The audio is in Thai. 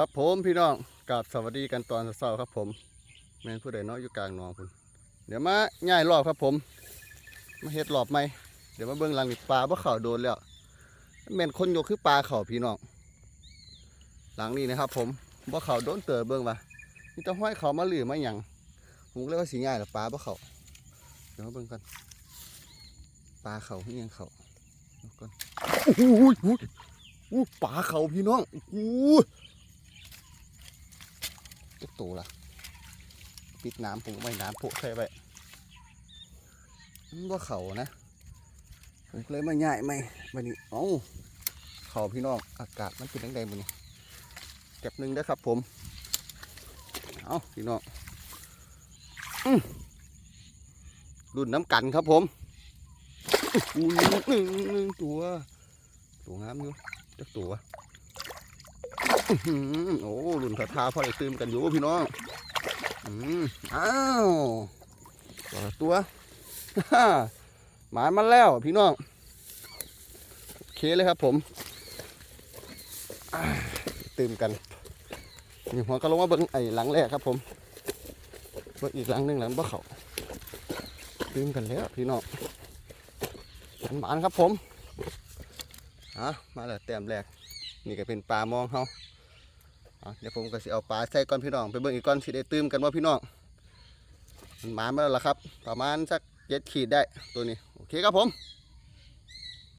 ครับผมพี่น้องกับสวัสดีกันตอนเช้าครับผมแม่นผู้ใดเนาะอยู่กลางหนองพุ่นเดี๋ยวมาย่ายรอบครับผมมาเฮ็ดรอบใหมเดี๋ยวมาเบิ่งหลังนี่ปลาบ่เข้าโดนแล้วแม่นคนยกคือปลาเข้าพี่น้องหลังนี้นะครับ ผมบ่เข้าโดนเตอเบิ่งว่านี่ต้องห้อยเขามาหรือมาหยังผมก็เลยว่าสิง่ายแล้วปลาบ่เข้าเดี๋ยวมาเบิ่งกันปลาเข้าเฮียงเข้าก่อนโอ้โหโอ้โหโอ้โหปลาเข้าพี่น้องโอ้ เจ็บตัวละปิดน้ำผมไว้น้ำโปะใส่ไว้มันว่าเขานะผมเลยมาใหญ่ไหมวันนี้เอ้าเขาพี่น้องอากาศมันเป็นยังไงมันนี่เก็บหนึ่งได้ครับผม เอาพี่น้องรุ่นน้ำกันครับผมอุ้หนึ่งหนึ่งตัว ตัวงามอยู่จักตัว โอ้รุ่นทาทาพอได้ตื่นกันอยู่พี่น้องอ้าวตัวตวหมายมาแล้วพี่น้องโอเคเลยครับผมตื่นกันนี่หัวก็ลงมาเบิ้งไอ้หลังแรกครับผมเบิ้งอีกหลังหนึ่งหลังบ่เขาตื่นกันแล้วพี่น้องหมานครับผมอะมาแล้วแต้มแรกนี่ก็เป็นปลามองเขา เดี๋ยวผมก็สิเอาปลาใส่ก้อนพี่น้อง ไปเบิ่งอีกก้อนสิได้ตื้มกันว่าพี่น้องมันมามาแล้วล่ะครับ ประมาณสักเจ็ดขีดได้ตัวนี้ โอเคครับผม